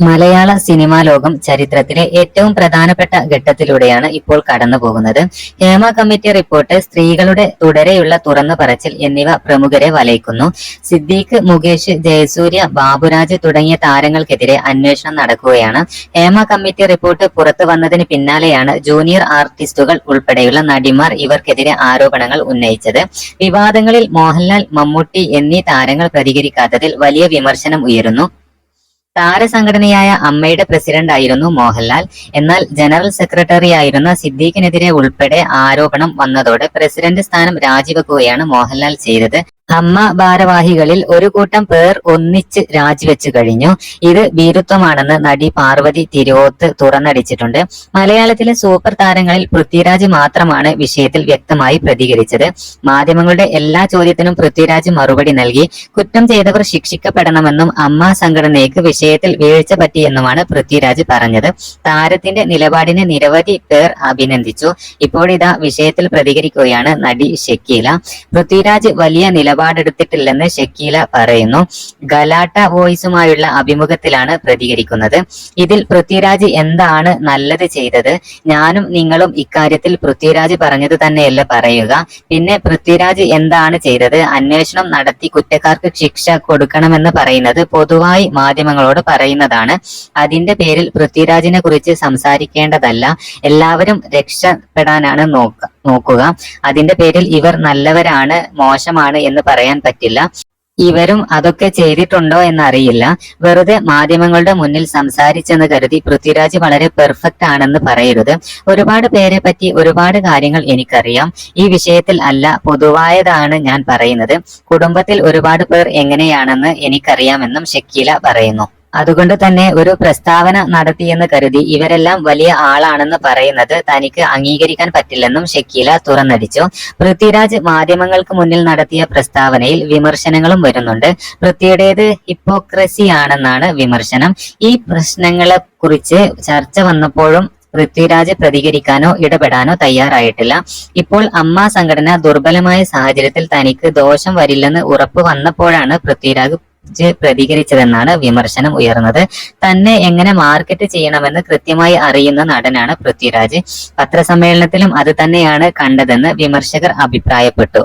മലയാള cinema ലോകം ചരിത്രത്തിലെ ഏറ്റവും പ്രധാനപ്പെട്ട ഘട്ടത്തിലൂടെയാണ് ഇപ്പോൾ കടന്നു പോകുന്നത്. ഹേമ കമ്മിറ്റി റിപ്പോർട്ട് സ്ത്രീകളുടെ തുടരെയുള്ള തുറന്നു പറച്ചിൽ എന്നിവ പ്രമുഖരെ വലയിക്കുന്നു. സിദ്ദീഖ് മുകേഷ് ജയസൂര്യ ബാബുരാജ് തുടങ്ങിയ താരങ്ങൾക്കെതിരെ അന്വേഷണം നടക്കുകയാണ്. ഹേമ കമ്മിറ്റി റിപ്പോർട്ട് പുറത്തു വന്നതിന് പിന്നാലെയാണ് ജൂനിയർ ആർട്ടിസ്റ്റുകൾ ഉൾപ്പെടെയുള്ള നടിമാർ ഇവർക്കെതിരെ ആരോപണങ്ങൾ ഉന്നയിച്ചത്. വിവാദങ്ങളിൽ മോഹൻലാൽ മമ്മൂട്ടി എന്നീ താരങ്ങൾ പ്രതികരിക്കാത്തതിൽ വലിയ വിമർശനം ഉയരുന്നു. താരസംഘടനയായ അമ്മയുടെ പ്രസിഡന്റ് ആയിരുന്നു മോഹൻലാൽ. എന്നാൽ ജനറൽ സെക്രട്ടറി ആയിരുന്ന സിദ്ദീഖിനെതിരെ ഉൾപ്പെടെ ആരോപണം വന്നതോടെ പ്രസിഡന്റ് സ്ഥാനം രാജിവെക്കുകയാണ് മോഹൻലാൽ ചെയ്തത്. അമ്മ ഭാരവാഹികളിൽ ഒരു കൂട്ടം പേർ ഒന്നിച്ച് രാജിവെച്ചു കഴിഞ്ഞു. ഇത് ഭീരുത്വമാണെന്ന് നടി പാർവതി തിരുവോത്ത് തുറന്നടിച്ചിട്ടുണ്ട്. മലയാളത്തിലെ സൂപ്പർ താരങ്ങളിൽ പൃഥ്വിരാജ് മാത്രമാണ് വിഷയത്തിൽ വ്യക്തമായി പ്രതികരിച്ചത്. മാധ്യമങ്ങളുടെ എല്ലാ ചോദ്യത്തിനും പൃഥ്വിരാജ് മറുപടി നൽകി കുറ്റം ചെയ്തവർ ശിക്ഷിക്കപ്പെടണമെന്നും അമ്മ സംഘടനയ്ക്ക് വിഷയത്തിൽ വീഴ്ച പറ്റിയെന്നുമാണ് പൃഥ്വിരാജ് പറഞ്ഞത്. താരത്തിന്റെ നിലപാടിനെ നിരവധി പേർ അഭിനന്ദിച്ചു. ഇപ്പോഴിതാ വിഷയത്തിൽ പ്രതികരിക്കുകയാണ് നടി ഷക്കീല. പൃഥ്വിരാജ് വലിയ നിലപാടെടുത്തിട്ടില്ലെന്ന് ഷക്കീല പറയുന്നു. ഗലാട്ട വോയിസുമായുള്ള അഭിമുഖത്തിലാണ് പ്രതികരിക്കുന്നത്. ഇതിൽ പൃഥ്വിരാജ് എന്താണ് നല്ലത് ചെയ്തത്? ഞാനും നിങ്ങളും ഇക്കാര്യത്തിൽ പൃഥ്വിരാജ് പറഞ്ഞത് തന്നെയല്ല പറയുക. പിന്നെ പൃഥ്വിരാജ് എന്താണ് ചെയ്തത്? അന്വേഷണം നടത്തി കുറ്റക്കാർക്ക് ശിക്ഷ കൊടുക്കണമെന്ന് പറയുന്നത് പൊതുവായി മാധ്യമങ്ങളോട് പറയുന്നതാണ്. അതിന്റെ പേരിൽ പൃഥ്വിരാജിനെ കുറിച്ച് സംസാരിക്കേണ്ടതല്ല. എല്ലാവരും രക്ഷപ്പെടാനാണ് നോക്ക നോക്കുക. അതിന്റെ പേരിൽ ഇവർ നല്ലവരാണ് മോശമാണ് എന്ന് പറയാൻ പറ്റില്ല. ഇവരും അതൊക്കെ ചെയ്തിട്ടുണ്ടോ എന്നറിയില്ല. വെറുതെ മാധ്യമങ്ങളുടെ മുന്നിൽ സംസാരിച്ചെന്ന് കരുതി പൃഥ്വിരാജ് വളരെ പെർഫെക്റ്റ് ആണെന്ന് പറയരുത്. ഒരുപാട് പേരെ പറ്റി ഒരുപാട് കാര്യങ്ങൾ എനിക്കറിയാം. ഈ വിഷയത്തിൽ അല്ല പൊതുവായതാണ് ഞാൻ പറയുന്നത്. കുടുംബത്തിൽ ഒരുപാട് പേർ എങ്ങനെയാണെന്ന് എനിക്കറിയാമെന്നും ഷക്കീല പറയുന്നു. അതുകൊണ്ട് തന്നെ ഒരു പ്രസ്താവന നടത്തിയെന്ന് കരുതി ഇവരെല്ലാം വലിയ ആളാണെന്ന് പറയുന്നത് തനിക്ക് അംഗീകരിക്കാൻ പറ്റില്ലെന്നും ഷക്കീല തുറന്നടിച്ചു. പൃഥ്വിരാജ് മാധ്യമങ്ങൾക്ക് മുന്നിൽ നടത്തിയ പ്രസ്താവനയിൽ വിമർശനങ്ങളും വരുന്നുണ്ട്. പൃഥ്വിയുടേത് ഹിപ്പോക്രസിയാണെന്നാണ് വിമർശനം. ഈ പ്രശ്നങ്ങളെ കുറിച്ച് ചർച്ച വന്നപ്പോഴും പൃഥ്വിരാജ് പ്രതികരിക്കാനോ ഇടപെടാനോ തയ്യാറായിട്ടില്ല. ഇപ്പോൾ അമ്മ സംഘടന ദുർബലമായ സാഹചര്യത്തിൽ തനിക്ക് ദോഷം വരില്ലെന്ന് ഉറപ്പ് വന്നപ്പോഴാണ് പൃഥ്വിരാജ് പ്രതികരിച്ചതെന്നാണ് വിമർശനം ഉയർന്നത്. തന്നെ എങ്ങനെ മാർക്കറ്റ് ചെയ്യണമെന്ന് കൃത്യമായി അറിയുന്ന നടനാണ് പൃഥ്വിരാജ്. പത്രസമ്മേളനത്തിലും അത് തന്നെയാണ് കണ്ടതെന്ന് വിമർശകർ അഭിപ്രായപ്പെട്ടു.